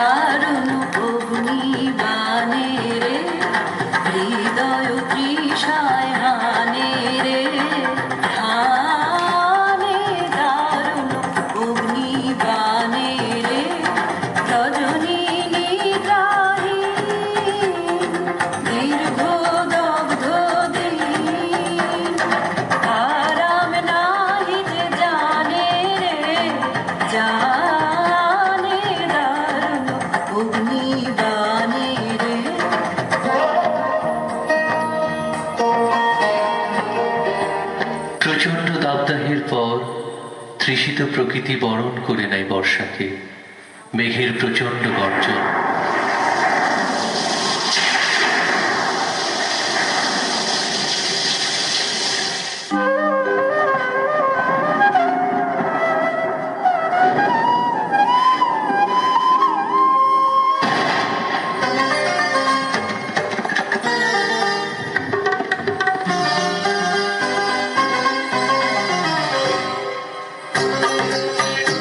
चारू को बाने সপ্তাহের পর তৃষিত প্রকৃতি বরণ করে নেয় বর্ষাকে। মেঘের প্রচণ্ড গর্জন। Música